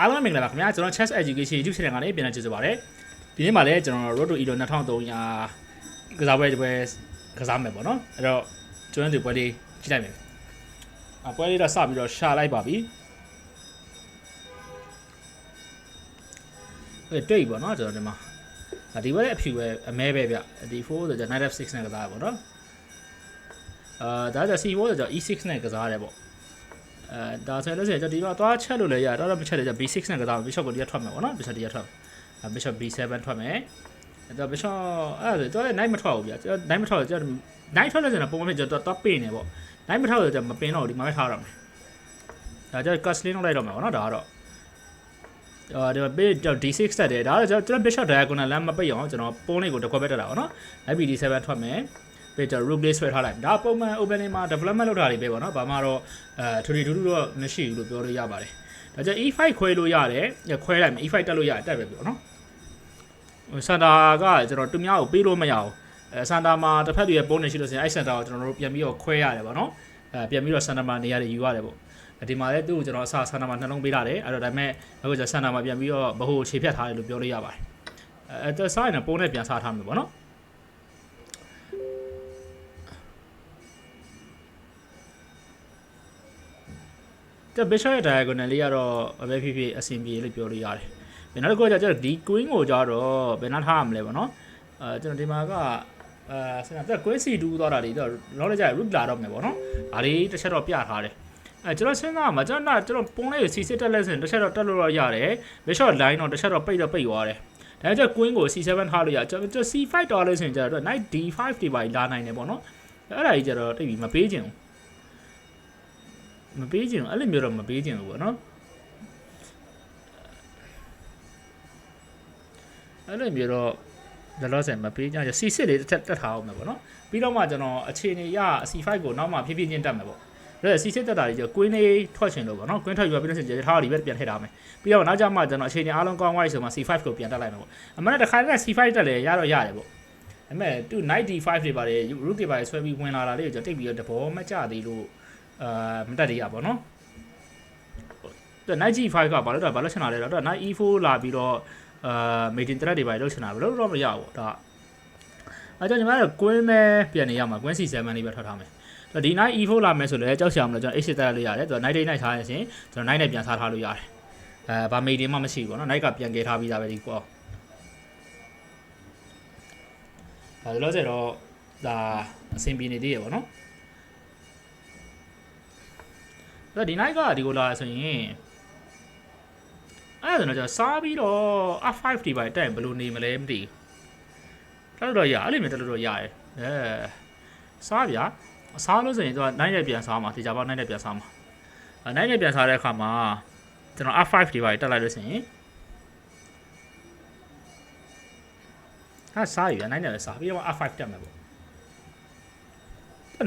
အားလုံးပဲမင်္ဂလာပါခင်ဗျာကျွန်တော် Chess Education YouTube channel ကနေပြန်လည်ကြိုဆိုပါရစေဒီနေ့မှာလည်းကျွန်တော် Road to Edo 2300ကစားပွဲတစ်ပွဲကစားမယ်ပေါ့နော်အဲ့တော့ကျွန်တော်ဒီပွဲလေးကြည့်လိုက်မယ်အပွဲလေးတော့စပြီးတော့ရှာလိုက်ပါပြီအဲ့တွေ့ပြီပေါ့နော်ကျွန်တော်ဒီမှာဒါဒီပွဲလေးအဖြူပဲအမဲပဲဗျဒီ4ဆိုတော့ knight f6 နဲ့ကစားရပေါ့နော်အာဒါကြ c4 ဆိုတော့ e6 နဲ့ကစားရတယ်ပေါ့ အဲဒါဆိုရင်လို့ဆိုရင်ကျွန်တော်ဒီမှာသွားချက်လို့လည်းရတော့တော့မချက်တယ်ကျ B6 နဲ့ကစားမယ် Bishop ကိုဒီကထွက်မယ်ပေါ့နော် Bishop ဒီကထွက်မယ်အဲ Bishop B7 ထွက်မယ်အဲတော့ Bishop အဲ့ဒါဆိုတော့လည်း Knight မထွက်ဘူးဗျာကျွန်တော် Knight မထွက်တော့ကျွန်တော် Knight ထွက်လို့ဆိုရင်ပုံမှန်ကျွန်တော်တော့ပင်းနေပေါ့ Knight မထွက်လို့ကျွန်တော်မပင်းတော့ဘူးဒီမှာပဲထားတော့မယ်ဒါကျ Castling လောက်လိုက်တော့မယ်ပေါ့နော်ဒါကတော့အော်ဒီမှာ B ကျွန်တော် D6 တက်တယ်ဒါတော့ကျွန်တော် Bishop Diagonal လမ်းမပိတ်အောင်ကျွန်တော်ပုံးလေးကိုတစ်ခွက်ပဲတက်တာပေါ့နော် Knight B7 ထွက်မယ် ပြီးတော့ rook play ဆွဲထားလိုက်ဒါပုံမှန် open မှာ development လုပ်တာတွေပဲပေါ့နော်ဘာမှတော့အဲထူထူထူထူတော့မရှိဘူးလို့ပြောလို့ရပါတယ်ဒါကြောင့် e5 ခွဲလို့ရတယ်ခွဲလိုက်မယ် e5 တက်လို့ရတယ်တက်ပဲပြောနော်စန်တာကကျွန်တော်သူများကိုပေးလို့မရဘူးအဲစန်တာမှာတစ်ဖက်တည်းရဲ့ပုံနေရှိလို့ဆိုရင်အဲ့စန်တာကိုကျွန်တော်တို့ပြန်ပြီးတော့ခွဲရတယ်ပေါ့နော်အဲပြန်ပြီးတော့စန်တာမှာနေရာတွေယူရတယ်ပေါ့ဒီမှာလည်းသူ့ကိုကျွန်တော်အစားစန်တာမှာနှလုံးပေးထားတယ်အဲ့တော့ဒါပေမဲ့အခုကျစန်တာမှာပြန်ပြီးတော့ဘ ਹੁ ခြေဖြတ်ထားတယ်လို့ပြောလို့ရပါတယ်အဲအဲစားရင်ပုံနဲ့ပြန်စားထားမယ်ပေါ့နော် တဲ့ bishop ရဲ့ diagonal လေးကတော့အပဲဖြစ်ဖြစ်အဆင်ပြေလို့ပြောလို့ရတယ်။ဘယ်နောက်တစ်ခုကကျတော့ဒီ queen ကိုကြတော့ဘယ်နှထားရမလဲပေါ့နော်။အဲကျွန်တော်ဒီမှာကအဲဆင်တာတက် queen c2 သွားတာတွေတော့နောက်လည်းကျ rook လာတော့မယ်ပေါ့နော်။ဒါလေးတစ်ချက်တော့ပြထားတယ်။အဲကျွန်တော်စဉ်းစားမှာကျွန်တော်ကျွန်တော်ပုံလေးကို c6 တက်လက်စင်တစ်ချက်တော့တက်လို့တော့ရတယ်။ bishop line တော့တစ်ချက်တော့ပိတ်တော့ပိတ်သွားတယ်။ဒါကြောင့် queen ကို c7 ထားလို့ရကျွန်တော် c5 တော့လို့ဆိုရင်ကျတော့ knight d5 တွေပါလာနိုင်တယ်ပေါ့နော်။အဲ့ဒါကြီးကျတော့တိတ်ပြီးမပေးချင်ဘူး မပေးချင်ဘူးအဲ့လိုမျိုးတော့မပေးချင်ဘူးပေါ့နော်အဲ့လိုမျိုးတော့ဒါလို့ဆိုရင်မပေးကြရစီစစ်လေးတက်တက်ထားအောင်မယ်ပေါ့နော်ပြီးတော့မှကျွန်တော်အခြေအနေရ C5 ကိုနောက်မှဖြည်းဖြည်းချင်းတက်မယ်ပေါ့ဒါစီစစ်တက်တာကြီးကျကွင်းလေးထွက်ချင်လို့ပေါ့နော်ကွင်းထွက်ယူပြီးတော့ဆိုရင်ထားရီပဲပြန်ထည့်ထားမယ်ပြီးတော့နောက်ကြမှကျွန်တော်အခြေအနေအားလုံးကောင်းသွားပြီဆိုမှ C5 ကိုပြန်တက်လိုက်မယ်ပေါ့အမှန်တခါတည်း C5 တက်လေရတော့ရတယ်ပေါ့ဒါပေမဲ့သူ 95တွေပါတယ် root တွေပါတယ်ဆွဲပြီးဝင်လာတာလေးကိုကျွန်တော်တိတ်ပြီးတော့တဘောမကြသေးလို့ အာမတက်တရပါဘောနော်တဲ့ Night G5 ကဘာလို့တော့ဘာလို့ချင်တာလဲတော့ Night E4 လာပြီးတော့အာ Maiden thread တွေပါလို့ချင်တာဘယ်လို့တော့မရဘူးဒါအဲကြောင့်ညီမတို့ Queen ပဲပြန်နေရမှာ Queen C7 လေးပဲထွက်ထားမယ်တော့ဒီ Night E4 လာမယ်ဆိုလည်းကြောက်ရှောင်မလို့ကျွန်တော် H8 တက်လို့ရတယ်သူက Night Day Night ထားရရင်ကျွန်တော် Night နဲ့ပြန်စားထားလို့ရတယ်အဲဘာ Maiden မှမရှိဘူးเนาะ Night ကပြန်ကဲထားပြီးသားပဲဒီကောဒါလို့ဆိုတော့ဒါအဆင်ပြေနေသေးရပါတော့ အဲ့ဒီ night ကဒီကိုလာဆိုရင်အဲ့ဒါဆိုတော့ကျွန်တော်စားပြီးတော့ F5 ဒီပိုင်းတက်ရင်ဘယ်လိုနေမလဲမသိဘူးတက်လို့တော့ရအဲ့လိုမျိုးတက်လို့တော့ရတယ်အဲစားဗျာစားလို့ဆိုရင်သူက9နဲ့ပြန်စားမှာဒီကြပါ9နဲ့ပြန်စားမှာအဲ9နဲ့ပြန်စားတဲ့အခါမှာကျွန်တော် F5 ဒီပိုင်းတက်လိုက်လို့ဆိုရင်ဟာစားရ9နဲ့လည်းစားပြီးတော့ F5 တက်မယ်ပေါ့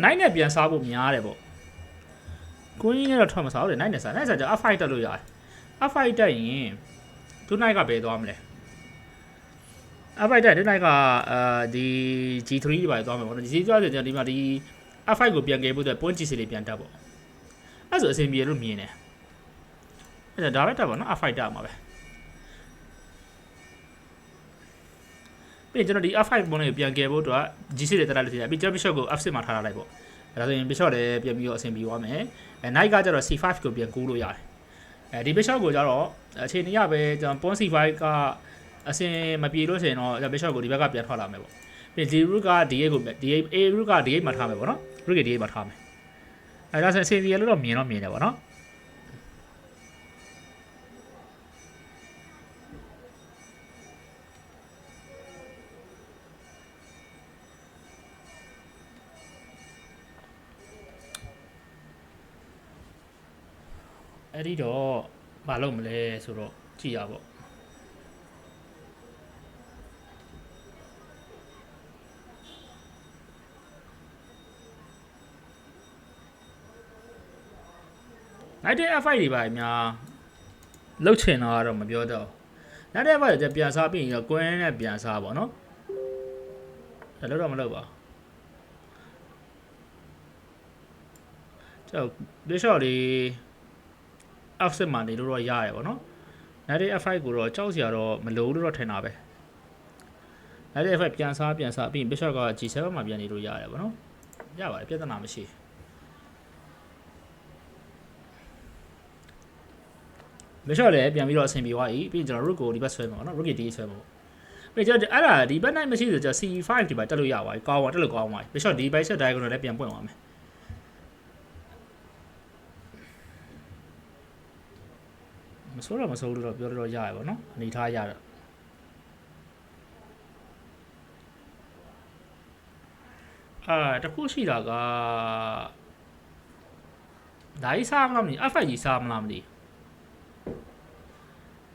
9နဲ့ပြန်စားဖို့များတယ်ပေါ့ ကိုင်းနဲ့တော့ထွက်မစားဘူးလေနိုင်နေစားနိုင်စားကြ F5 တက်လို့ရတယ် F5 တက်ရင်ဒုနိုင်ကဘယ်သွားမလဲ F5 တက်ဒုနိုင်ကအာဒီ G3 တွေပါသွားမယ်ပေါ့နော် G3 သွားဆိုကျွန်တော်ဒီမှာဒီ F5 ကိုပြန်ကယ်ဖို့အတွက် point G စီလေးပြန်တက်ပေါ့အဲ့ဆိုအဆင်ပြေလို့မြင်တယ်အဲ့ဒါဒါပဲတက်ပါနော် F5 တက်မှာပဲပြီးရင်ကျွန်တော်ဒီ F5 ပုံလေးကိုပြန်ကယ်ဖို့အတွက် G6 တွေတက်လိုက်လို့ရှိရင်ပြီးကျွန်တော် Bishop ကို F6 မှာထားလိုက်ပေါ့ အဲဒါဆိုရင် Bishop လည်းပြန်ပြီးတော့အဆင်ပြေသွားမယ်အဲ Knight ကကျတော့ C5 ကိုပြန်ကူးလို့ရတယ်အဲဒီ Bishop ကိုကျတော့အခြေအနေရပဲကျွန်တော် Pawn C5 ကအဆင်မပြေလို့ရှိရင်တော့ Bishop ကိုဒီဘက်ကပြန်ထွက်လာမယ်ပေါ့ပြီး D root က D8 ကို D8 A root က D8 မှာထားမယ်ပေါ့နော် root က D8 မှာထားမယ်အဲဒါဆိုရင်အဆင်ပြေလို့တော့မြင်တော့မြင်တယ်ပေါ့နော် အဲ့ဒီတော့မလုပ်မလဲဆိုတော့ကြည့်ရပေါ့နိုင်တဲ့ F5 တွေပါအများလှုပ်ချင်တော့တော့မပြောတော့နိုင်တဲ့ F5 တွေပြန်စားပြီးရင်ကွင်းနဲ့ပြန်စားပေါ့နော်ဒါလို့တော့မလုပ်ပါကျောက် Bishop လေး offset မှာနေလို့တော့ရတယ်ပေါ့နော် Knight F5 ကိုတော့ကြောက်စရာတော့မလိုလို့တော့ထင်တာပဲ Knight F5 ပြန်စားပြန်စားပြီးရင် Bishop က G7 မှာပြန်နေလို့ရတယ်ဗောနော်ရပါတယ်ပြဿနာမရှိဘူး Bishop လည်းပြန်ပြီးတော့အဆင်ပြေသွားပြီပြီးရင်ကျွန်တော် Rook ကိုဒီဘက်ဆွဲမှာဗောနော် Rook ဒီဆွဲမှာပေါ့ပြီးကျွန်တော်အဲ့ဒါဒီဘက်နိုင်မရှိဆိုကျွန်တော် C5 ဒီဘက်တက်လို့ရပါပြီကောင်းပါတက်လို့ကောင်းပါပြီ Bishop ဒီဘက်ဆက် diagonal လည်းပြန်ပွင့်သွားမယ် ဆိုးတော့မဆိုးလို့တော့ပြောလို့တော့ရရပါတော့အနေထားရတော့အာတခုရှိတာကဒါကြီးစားမလားမသိ F5 ကြီးစားမလားမသိ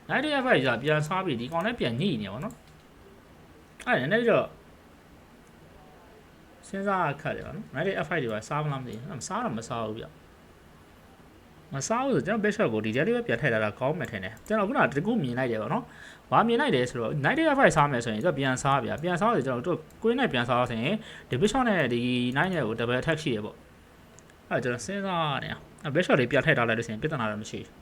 နိုင်တဲ့ F5 ကြီးကပြန်စားပြီဒီကောင်လည်းပြန်ညှိနေပါတော့အဲ့ဒါနည်းနည်းတော့စဉ်းစားရခက်တယ်ပါနော်နိုင်တဲ့ F5 တွေကစားမလားမသိဘူးမစားတော့မစားဘူးဗျ မစားဘူးဆိုကျွန်တော် bishop ကိုဒီထဲလေးပဲပြန်ထည့်ထားတာကောင်းမယ်ထင်တယ်ကျွန်တော်ခုနကတကူမြင်လိုက်တယ်ပေါ့နော်။ဘာမြင်လိုက်တယ်ဆိုတော့ knight f5 စားမယ်ဆိုရင်ကျွန်တော်ပြန်စားဗျာပြန်စားဆိုကျွန်တော်တို့ queen နဲ့ပြန်စားဆိုရင်ဒီ bishop နဲ့ဒီ knight နဲ့ကို double attack ရှိရပေါ့။အဲ့ကျွန်တော်စဉ်းစားနေအောင်။ bishop လေးပြန်ထည့်ထားလိုက်လို့ရှိရင်ပြဿနာတော့မရှိဘူး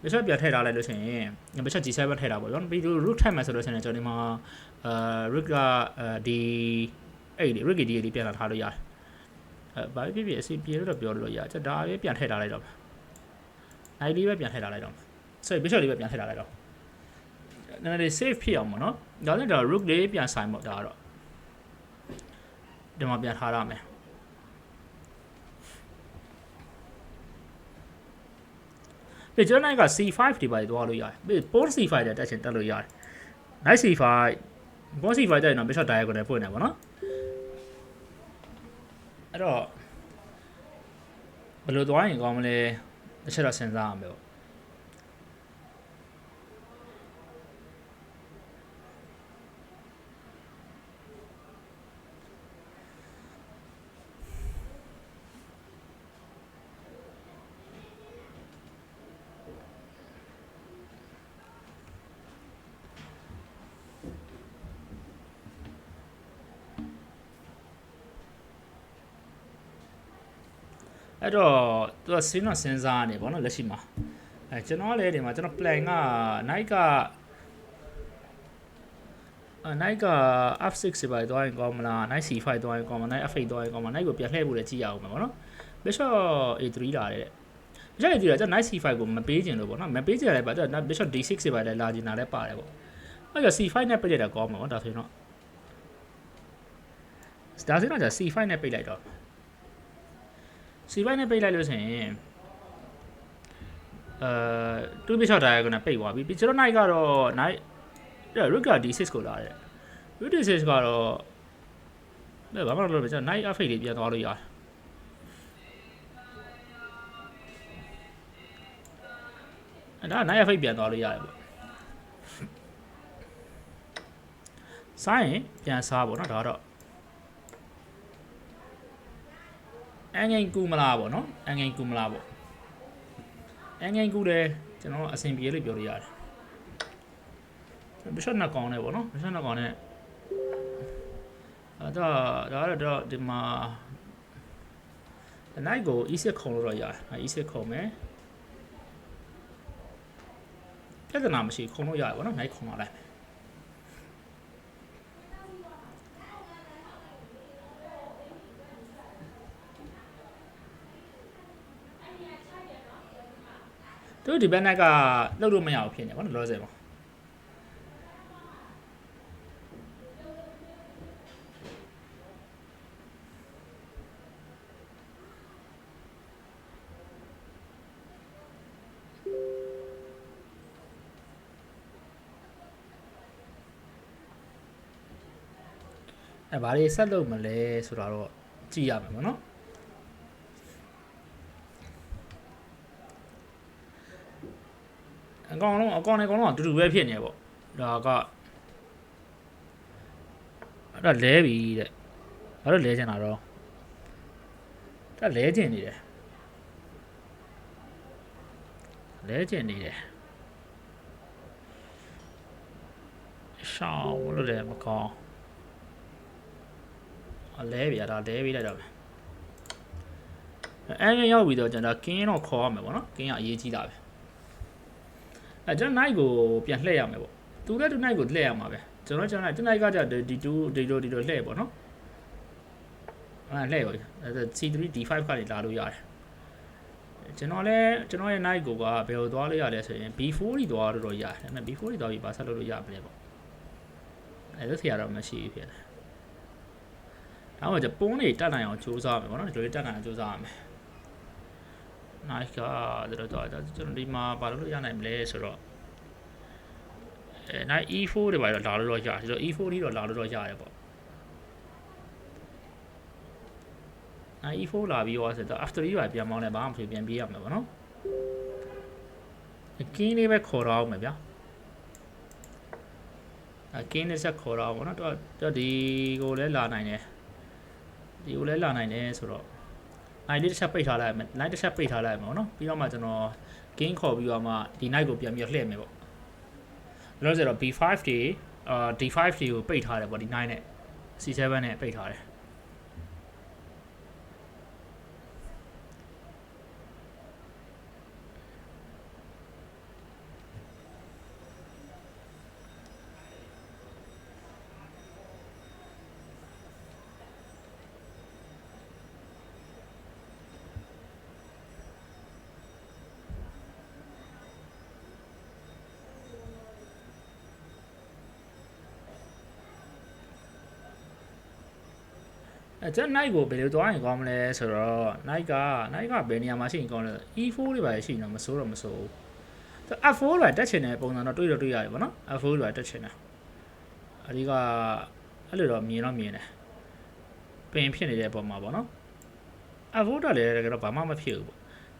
။ bishop ပြန်ထည့်ထားလိုက်လို့ရှိရင် bishop g7 ထည့်တာပေါ့နော်။ပြီးတော့ rook ထည့်မယ်ဆိုလို့ရှိရင်ကျွန်တော်ဒီမှာအာ rook ကအဲဒီအဲ့ဒီ rook ဒီလေးပြန်လာထားလို့ရတယ်။အဲဘာဖြစ်ဖြစ်အစီပြေလို့တော့ပြောလို့ရတယ်။ကျွန်တော်ဒါပဲပြန်ထည့်ထားလိုက်တော့။ အဲ့ဒီပဲပြန်ထည့်ထားလိုက်တော့။ sorry bishop လေးပဲပြန်ထည့်ထားလိုက်တော့။နည်းနည်းလေး safe ဖြစ်အောင်ပေါ့နော်။ဒါနဲ့တော့ rook လေးပြန်ဆိုင်ပေါ့ဒါကတော့ဒီမှာပြန်ထားရမယ်။ဒီကျွန်တော်က C5 ဒီပါသွားလို့ရတယ်။ပြီး pawn C5 တဲ့တက်ချင်တက်လို့ရတယ်။ knight C5 pawn C5 တက်ရင်တော့ bishop diagonal ပွင့်နေပါတော့။အဲ့တော့ဘယ်လိုသွားရင်ကောင်းမလဲ တစ်ချက်တော့စဉ်းစားရမယ်ပေါ့ အဲ့တော့သူကစဉ်းတော့စဉ်းစားနေပေါ့နော်လက်ရှိမှာအဲကျွန်တော်ကလည်းဒီမှာကျွန်တော် plan က night ကအဲ night က f6 ပဲပါသွားရင်ကောင်းမလား night c5 သွားရင်ကောင်းမလား night f8 သွားရင်ကောင်းမလား night ကိုပြန်လှည့်ဖို့လည်းကြည့်ရအောင်မယ်ပေါ့နော် bishop a3 လာတဲ့ bishop a3 ကကျွန်တော် night c5 ကိုမပေးခြင်းလို့ပေါ့နော်မပေးခြင်းလည်းပါကျွန်တော် bishop d6 ပဲလည်းလာခြင်းတာလည်းပါတယ်ပေါ့အဲ့တော့ c5 နဲ့ပြည့်တဲ့ကောင်းမှာပေါ့ဒါဆိုရင်တော့ဒါဆိုရင်တော့ c5 နဲ့ပြည့်လိုက်တော့ C5 နဲ့ပိတ်လိုက်လို့ဆိုရင်အဲတူဘီရှော့ diagonal ပိတ်သွားပြီပြီးကျွန်တော် night ကတော့ night rook က d6 ကိုလာတယ် rook d6 ကတော့ဘယ်ဘာမှမလုပ်လို့ကျွန်တော် night f8 လေးပြန်သွားလို့ရတယ်အဲ့ဒါ night f8 ပြန်သွားလို့ရတယ်ပေါ့စားရင်ပြန်စားပေါ့နော်ဒါတော့ အန်ငိန်ကူမလားပေါ့နော်အန်ငိန်ကူမလားပေါ့အန်ငိန်ကူတယ်ကျွန်တော်အဆင်ပြေလို့ပြောလို့ရတယ်ဘရှက်နှစ်ကောင်နဲ့ပေါ့နော်ဘရှက်နှစ်ကောင်နဲ့အဲ့တော့ဒါတော့ဒီမှာ night ကို e6 ခုံလို့တော့ရတယ် e6 ခုံမယ်ပြဿနာမရှိခုံလို့ရတယ်ပေါ့နော် night ခုံလာလိုက် သူဒီဘက်နိုင်ကလှုပ်လို့မရဘူးဖြစ်နေပါတော့လောဆယ်မှာအဲဘာတွေဆက်လုပ်မလဲဆိုတာတော့ကြည့်ရမယ်ပေါ့နော် အကောင်လုံးအကောင်တွေအကောင်လုံးအတူတူပဲဖြစ်နေပေါ့ဒါကအဲ့ဒါလဲပြီတဲ့ဘာလို့လဲချင်တာတော့ဒါလဲချင်နေတယ်လဲချင်နေတယ်ရှောင်းဘလို့လဲမကောင်းအလဲပြီဒါလဲပြီးလိုက်တော့မယ်အဲရရောက်ပြီးတော့ကျွန်တော်ကင်းတော့ခေါ်ရမယ်ပေါ့နော်ကင်းကအရေးကြီးတာပဲ အဲကျွန်တော် night ကိုပြန်လှည့်ရမယ်ပေါ့သူလည်းသူ night ကိုလှည့်ရမှာပဲကျွန်တော်ကျွန်တော် night ကကြဒီ2ဒီလိုဒီလိုလှည့်ပေါ့နော်အဲလှည့်ရော C3 D5 ကနေလာလို့ရတယ်ကျွန်တော်လည်းကျွန်တော်ရဲ့ night ကိုကဘယ်လိုသွားလို့ရလဲဆိုရင် B4 ကြီးသွားလို့တော့ရတယ်ဒါပေမဲ့ B4 ကြီးသွားပြီးပါဆက်လို့လို့ရမလဲပေါ့အဲဒါဆရာတော့မရှိဘူးဖြစ်တယ်ဒါမှမဟုတ်ပုံးနေတက်နိုင်အောင်စူးစမ်းမယ်ပေါ့နော်ဒီလိုတက်နိုင်အောင်စူးစမ်းရမယ် nice ကဒါတော့တော့ကျွန်တော်ဒီမှာဘာလို့လို့ရနိုင်မလဲဆိုတော့အဲ night e4 တွေပါတော့လာလို့တော့ရတယ်ဆိုတော့ e4 လေးတော့လာလို့တော့ရတယ်ပေါ့ night e4 လာပြီးတော့ဆိုတော့ after ကြီးပါပြန်မောင်းလဲဘာမှမဖြစ်ပြန်ပြေးရမှာပေါ့နော်အကင်းလေးပဲခေါ်တော့အောင်မယ်ဗျာအကင်းလေးဆက်ခေါ်တော့ပေါ့နော်တော့တော့ဒီကိုလည်းလာနိုင်တယ်ဒီကိုလည်းလာနိုင်တယ်ဆိုတော့ night လေးတစ်ချက်ပိတ်ထားလိုက်မယ် night တစ်ချက်ပိတ်ထားလိုက်မယ်ပေါ့နော်ပြီးတော့မှကျွန်တော် gain ခေါ်ပြီးတော့မှဒီ night ကိုပြန်ပြီးလှည့်မယ်ပေါ့လို့ဆိုတော့ b5 တွေအာ d5 တွေကိုပိတ်ထားတယ်ပေါ့ဒီ9နဲ့ c7 နဲ့ပိတ်ထားတယ် အဲကျွန်တော် night ကိုဘယ်လိုသွားရင်ကောင်းမလဲဆိုတော့ night က night ကဘယ်နေရာမှာရှိရင်ကောင်းလဲ e4 တွေပါရှိရင်တော့မစိုးတော့မစိုးဘူးသူ f4 တွေတက်ချင်တဲ့ပုံစံတော့တွေးတော့တွေးရတယ်ပေါ့နော် f4 တွေတက်ချင်တယ်အဒီကအဲ့လိုတော့မြင်တော့မြင်တယ်ပင်ဖြစ်နေတဲ့ပုံမှာပေါ့နော် f4 တော့လည်းတကယ်တော့ဘာမှမဖြစ်ဘူးပေါ့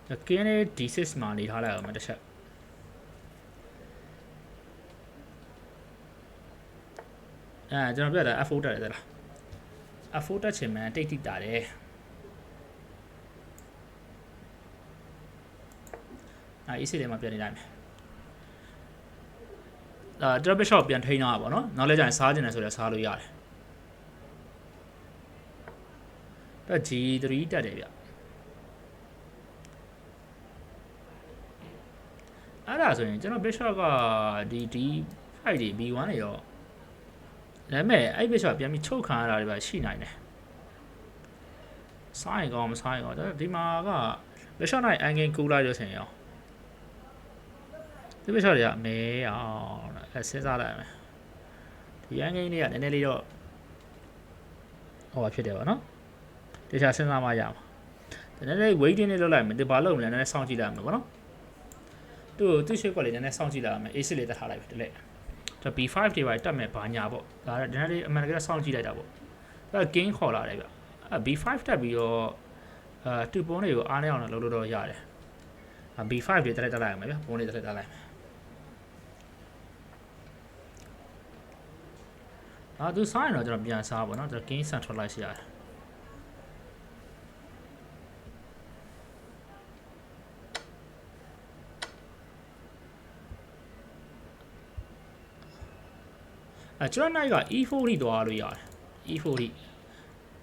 ဒါကင်းလေး d6 မှာနေထားလိုက်အောင်မတစ်ချက်အဲကျွန်တော်ပြတာ f4 တက်တယ်သလား F4 တက်ချင်မှန်တိတ်တိတ်တာတယ်အဲ EC ထဲမှာပြန်နေလိုက်မယ်အာ drop shot ပြန်ထိန်းတော့ပါတော့နောက်လဲကျရင်စားကျင်တယ်ဆိုတော့စားလို့ရတယ်တော့ G3 တက်တယ်ဗျအဲ့ဒါဆိုရင်ကျွန်တော် bishop ကဒီ D5 တွေ B1 တွေရော ဒါပေမဲ့အဲ့ bishop ပြန်ပြီးချုပ်ခံရတာတွေပါရှိနိုင်တယ်စားရင်ကောင်းမစားရင်ကောင်းဒါဒီမှာက bishop နိုင် angle ကူလိုက်လို့ဆိုရင်ရောဒီ bishop တွေကမဲအောင်အဲစဉ်းစားလိုက်မယ်ဒီ angle လေးကနည်းနည်းလေးတော့ဟောဖြစ်တယ်ဗောနော်တခြားစဉ်းစားမှရမှာနည်းနည်း waiting လေးလုပ်လိုက်မယ်ဒီဘာလုပ်မလဲနည်းနည်းစောင့်ကြည့်လိုက်မယ်ဗောနော်သူ့သူ့ရှေ့ကွက်လေးနည်းနည်းစောင့်ကြည့်လိုက်မယ် A6 လေးတက်ထားလိုက်ပြီတလ က်ဒါ B5 တွေပါတက်မယ်ဘာညာပေါ့ဒါကနည်းနည်းလေးအမှန်တကယ်စောင့်ကြည့်လိုက်တာပေါ့ဒါ gain ခေါ်လာတယ်ဗျအဲ B5 တက်ပြီးတော့အဲတူပုံးတွေကိုအားနေအောင်လုပ်လို့တော့ရတယ်အဲ B5 တွေတက်လိုက်တက်လိုက်ရမယ်ဗျပုံးတွေတက်လိုက်တက်လိုက်မယ်အာသူစားရင်တော့ကျွန်တော်ပြန်စားပါတော့ကျွန်တော် gain centralize ရတယ် အဲကျွန်တော် night က E4 ထိသွားလို့ရတယ် E4 ထိ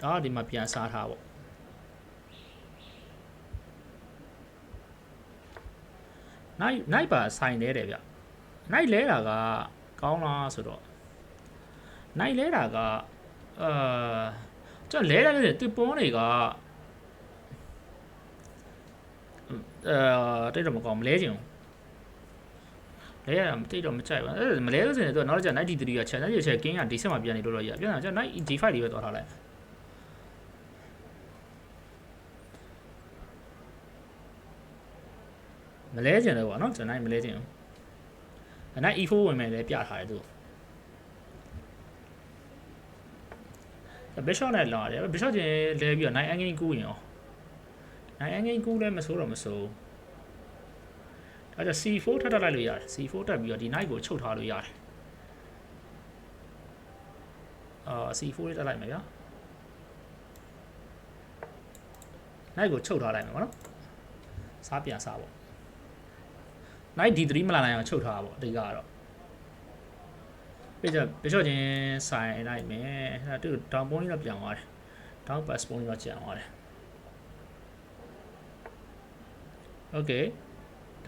ဒါကဒီမှာပြန်စားထားပေါ့ night night ပါဆိုင်လဲတယ်ဗျ night လဲတာကကောင်းလားဆိုတော့ night လဲတာကအာကျွန်တော်လဲတယ်လေသူပုံးတွေကအဲတိတ်တော့မကောင်းမလဲချင်ဘူး လဲရတာတိတ်တော့မကြိုက်ပါဘူးအဲမလဲလို့ဆိုရင်တော့နောက်ကျ93ကချက်93ချက်ကင်းကဒီဆက်မှာပြန်နေလို့တော့ရပြန်တာကျ night G5 တွေပဲသွားထားလိုက်မလဲကျင်တယ်ပေါ့နော်ကျွန်တော်မလဲကျင်ဘူးအနိုင် E4 ဝင်မယ်လည်းပြထားတယ်သူဘစ်ရှော့နဲ့လာတယ်ဘစ်ရှော့ချင်းလဲပြီးတော့နိုင်အန်ဂိန်းကူးရင်ရောနိုင်အန်ဂိန်းကူးလည်းမဆိုးတော့မဆိုး ဒါကြောင့် C4 ထပ်တက်လိုက်လို့ရတယ် C4 တက်ပြီးတော့ဒီ night ကိုချုပ်ထားလို့ရတယ်အာ C4 လေးတက်လိုက်မယ်ဗျာ night ကိုချုပ်ထားလိုက်မယ်ဗောနော်စားပြန်စားပေါ့ night d3 မလာနိုင်အောင်ချုပ်ထားတာပေါ့အဓိကကတော့ပြီးကြဘစ်ရှော့ချင်းဆိုင်လိုက်မယ်အဲ့ဒါသူတောင်ပုံးလေးတော့ပြန်သွားတယ်တောင်ပတ်ပုံးလေးတော့ကျန်သွားတယ် okay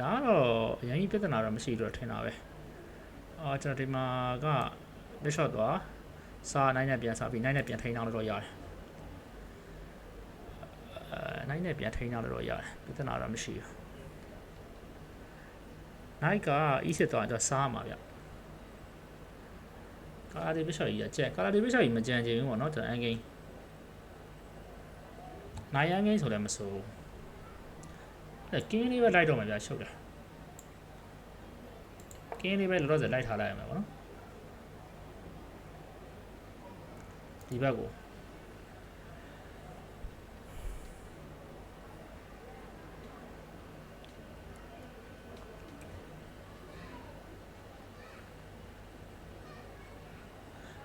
ဒါကတော့အရင်ကြီးပြဿနာတော့မရှိဘူးတော့ထင်တာပဲအော်ကျွန်တော်ဒီမှာက bishop သွားစာနိုင်နဲ့ပြန်စားပြီးနိုင်နဲ့ပြန်ထိန်းအောင်လို့တော့ရတယ်အဲနိုင်နဲ့ပြန်ထိန်းအောင်လို့တော့ရတယ်ပြဿနာတော့မရှိဘူးနိုင်က e စစ်သွားတော့စားမှာဗျကာလာဒီဘစ်ရှော့ကြီးကကြက်ကာလာဒီဘစ်ရှော့ကြီးမကြံချင်ဘူးပေါ့နော်ကျွန်တော်အန်ဂိမ်းနိုင်အန်ဂိမ်းဆိုလည်းမဆိုး အဲကင်းလေးပဲလိုက်တော့မှာဗျရှုပ်တယ်ကင်းလေးပဲလောလောဆယ်လိုက်ထားလိုက်ရမှာပေါ့နော်ဒီဘက်ကို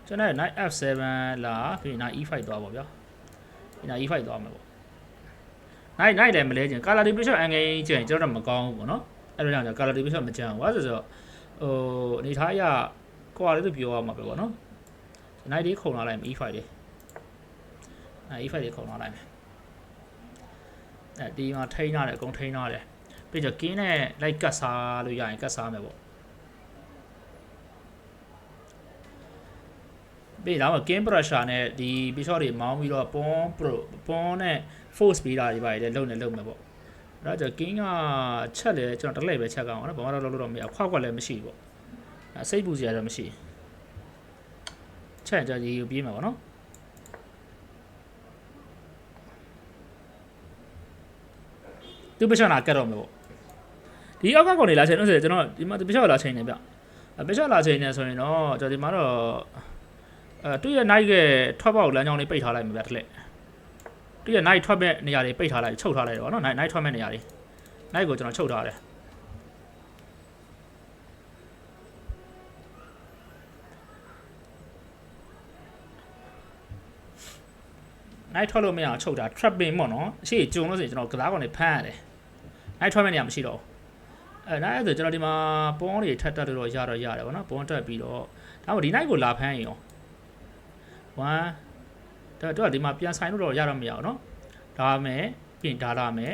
ကျွန်တော် knight f7 လာပြီး knight e5 သွားပါဗျာဒီ knight e5 သွားမှာပေါ့ knight knight လည်းမလဲခြင်း color division angle ကျရင်ကျွန်တော်တော့မကောင်းဘူးပေါ့နော်အဲ့လိုကြောင့်ကျွန်တော် color division မကြမ်းဘူးဘာလို့ဆိုတော့ဟိုအနေထားအရကိုယ်ကလေးသူပြောရမှာပဲပေါ့နော် knight လေးခုံလာလိုက်မယ် e5 လေးအဲ e5 လေးခုံလာလိုက်မယ်အဲဒီမှာထိန်းရတယ်အကုန်ထိန်းရတယ်ပြီးတော့ king နဲ့ light ကတ်စားလို့ရရင်ကတ်စားမယ်ပေါ့ပြီးတော့ game pressure နဲ့ဒီ bishop တွေမောင်းပြီးတော့ pawn pro pawn နဲ့ force ပေးတာတွေပါလေလုံနေလုံမယ်ပေါ့အဲ့တော့ king ကချက်လေကျွန်တော်တစ်လက်ပဲချက်ကောင်းအောင်နော်ဘာမှတော့လုပ်လို့တော့မရခွက်ခွက်လည်းမရှိဘူးပေါ့အဲစိတ်ပူစရာတော့မရှိချက်ကြရေယူပြေးမှာပေါ့နော်သူပချနာကတ်တော့မယ်ပေါ့ဒီအောက်ကကောင်နေလာချိန်တော့ဆိုကျွန်တော်ဒီမှာပချလာချိန်နေဗျပချလာချိန်နေဆိုရင်တော့ကျွန်တော်ဒီမှာတော့အဲသူ့ရဲ့ night ရဲ့ထွက်ပေါက်လမ်းကြောင်းလေးပိတ်ထားလိုက်မှာဗျတစ်လက် သူ့ရဲ့ night ထွက်မဲ့နေရာတွေပိတ်ထားလိုက်ချုပ်ထားလိုက်တော့နော် night night ထွက်မဲ့နေရာတွေ night ကိုကျွန်တော်ချုပ်ထားတယ်နိုင်ထွက်လို့မရအောင်ချုပ်တာ trapping ပေါ့နော်အရှိကျုံလို့ဆိုရင်ကျွန်တော်ကစားကောင်တွေဖမ်းရတယ်နိုင်ထွက်မဲ့နေရာမရှိတော့အဲနိုင်အဲ့ဆိုကျွန်တော်ဒီမှာပွန်းတွေထပ်တက်လို့တော့ရတော့ရတယ်ပေါ့နော်ပွန်းတက်ပြီးတော့ဒါမှဒီနိုင်ကိုလာဖမ်းရင်ရော1 တော့တော့ဒီမှာပြန်ဆိုင်လို့တော့ရတော့မရအောင်နော်ဒါမဲ့ပြင်ဒါလာမယ်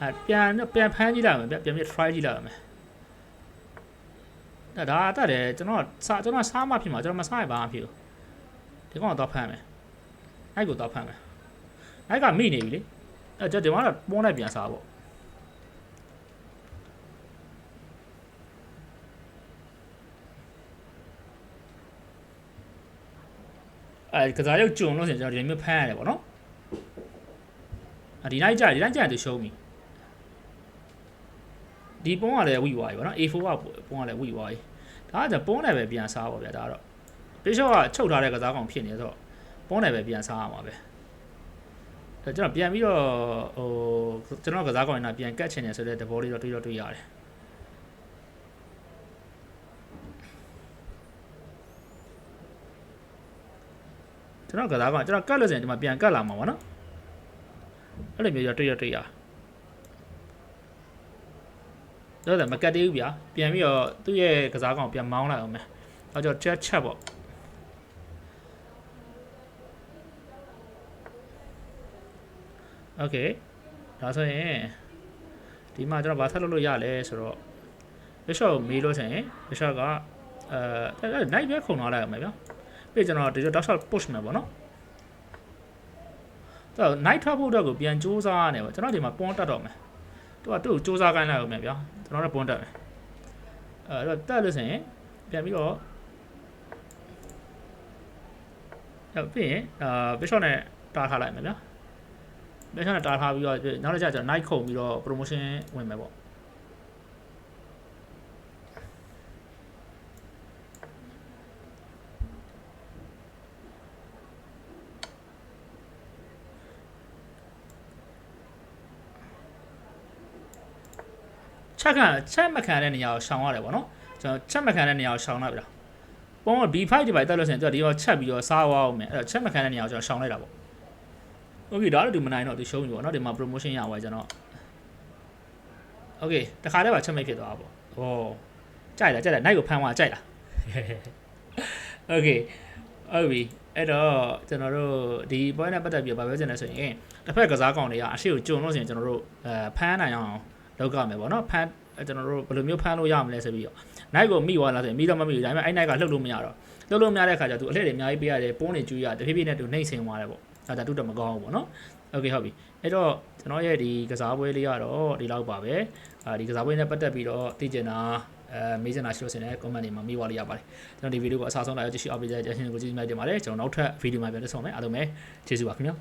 အဲပြန်ပြန်ဖမ်းကြည့်လိုက်မယ်ဗျပြန်ပြန် try ကြည့်လိုက်မယ်ဒါဒါတက်တယ်ကျွန်တော်စားကျွန်တော်စားမှဖြစ်မှာကျွန်တော်မစားရပါမဖြစ်ဘူးဒီကောင်တော့ဖမ်းမယ်အဲ့ကိုတော့ဖမ်းမယ်အဲ့ကမိနေပြီလေအဲ့ကျွန်တော်ဒီမှာတော့ပုံးလိုက်ပြန်စားပေါ့ အဲကစားရုပ်ကြုံလို့ဆိုရင်ကျွန်တော်ဒီမျိုးဖမ်းရတယ်ပေါ့နော်အဒီနိုင်ကြဒီနိုင်ကြသူရှုံးပြီဒီပုံးကလည်းဝိဝါပြီပေါ့နော် A4 ကပုံးကလည်းဝိဝါပြီဒါကじゃပုံးနဲ့ပဲပြန်စားပါဗျာဒါကတော့ဘေးရှော့ကချုပ်ထားတဲ့ကစားကောင်ဖြစ်နေဆိုတော့ပုံးနဲ့ပဲပြန်စားရမှာပဲဒါကျွန်တော်ပြန်ပြီးတော့ဟိုကျွန်တော်ကစားကောင်နေတာပြန်ကတ်ချင်တယ်ဆိုတဲ့သဘောလေးတော့တွေးတော့တွေးရတယ် ကျွန်တော်ကစားကောင်ကျွန်တော်ကတ်လို့ဆိုရင်ဒီမှာပြန်ကတ်လာမှာပါနော်အဲ့လိုမျိုးရတွေးရတွေးရတော့တယ်မကတ်သေးဘူးဗျာပြန်ပြီးတော့သူ့ရဲ့ကစားကောင်ပြန်မောင်းလိုက်အောင်မယ်အဲ့တော့ချက်ချက်ပေါ့โอเคဒါဆိုရင်ဒီမှာကျွန်တော်ဘာဆက်လုပ်လို့ရလဲဆိုတော့ bishop ကိုမေးလို့ဆိုရင် bishop ကအဲ knight ပဲခုံထားလိုက်အောင်မယ်ဗျာ ပြီးကျွန်တော်ဒီလို dash shot push မယ်ပေါ့နော်တော့ night ထွက်ဖို့အတွက်ကိုပြန်စူးစမ်းရနေပေါ့ကျွန်တော်ဒီမှာ pawn တက်တော့မယ်သူကသူ့ကိုစူးစမ်းခိုင်းလိုက်အောင်မယ်ဗျာကျွန်တော်လည်း pawn တက်မယ်အဲတော့တက်လို့ဆိုရင်ပြန်ပြီးတော့အဲ့ပြီးရင်အာ bishop နဲ့တားထားလိုက်မယ်ဗျာ bishop နဲ့တားထားပြီးတော့နောက်တစ်ချက်ကျတော့ night ခုံပြီးတော့ promotion ဝင်မယ်ပေါ့ ချက်ခံချက်မခံတဲ့နေရာကိုရှောင်ရတယ်ပေါ့နော်ကျွန်တော်ချက်မခံတဲ့နေရာကိုရှောင်လိုက်ပြီလားပုံက B5 ဒီပိုင်းတက်လို့ဆိုရင်သူကဒီရောချက်ပြီးတော့စားဝါအောင်မယ်အဲ့တော့ချက်မခံတဲ့နေရာကိုကျွန်တော်ရှောင်လိုက်တာပေါ့ Okay ဒါတော့ဒီမနိုင်တော့ဒီရှုံးပြီပေါ့နော်ဒီမှာ promotion ရပါကျွန်တော် Okay တခါတည်းပါချက်မိတ်ဖြစ်သွားတာပေါ့ဟောကြိုက်လားကြိုက်လား night ကိုဖမ်းသွားကြိုက်လား Okay ဟုတ်ပြီအဲ့တော့ကျွန်တော်တို့ဒီ point နဲ့ပတ်သက်ပြီးတော့ဗာပြောချင်တယ်ဆိုရင်တစ်ဖက်ကစားကောင်တွေကအရှိကိုဂျုံလို့ဆိုရင်ကျွန်တော်တို့အဲဖမ်းနိုင်အောင် လောက်ကမယ်ပေါ့နော်ဖန်ကျွန်တော်တို့ဘယ်လိုမျိုးဖန်လို့ရမလဲဆိုပြီးတော့ night ကိုမိသွားလားဆိုရင်မိတော့မမိဘူးဒါပေမဲ့အဲ့ night ကလှုပ်လို့မရတော့လှုပ်လို့မရတဲ့ခါကျသူအလှည့်တွေအများကြီးပေးရတယ်ပုံးနေကျူးရတဖြည်းဖြည်းနဲ့သူနှိမ့်ဆင်သွားတယ်ပေါ့ဒါဒါတူတော့မကောင်းဘူးပေါ့နော်โอเคဟုတ်ပြီအဲ့တော့ကျွန်တော်ရဲ့ဒီကစားပွဲလေးကတော့ဒီလောက်ပါပဲအာဒီကစားပွဲနဲ့ပတ်သက်ပြီးတော့သိကျင်တာအဲမေးချင်တာရှိလို့ဆိုရင် comment တွေမှာမေးပါလို့ရပါတယ်ကျွန်တော်ဒီဗီဒီယိုကိုအစားဆုံးလာရကြည့်ရှုအားပေးကြတဲ့ကြည့်ရှင်ကိုကျေးဇူးများတင်ပါတယ်ကျွန်တော်နောက်ထပ်ဗီဒီယိုမှာပြန်တွေ့ဆုံမယ်အားလုံးပဲကျေးဇူးပါခင်ဗျာ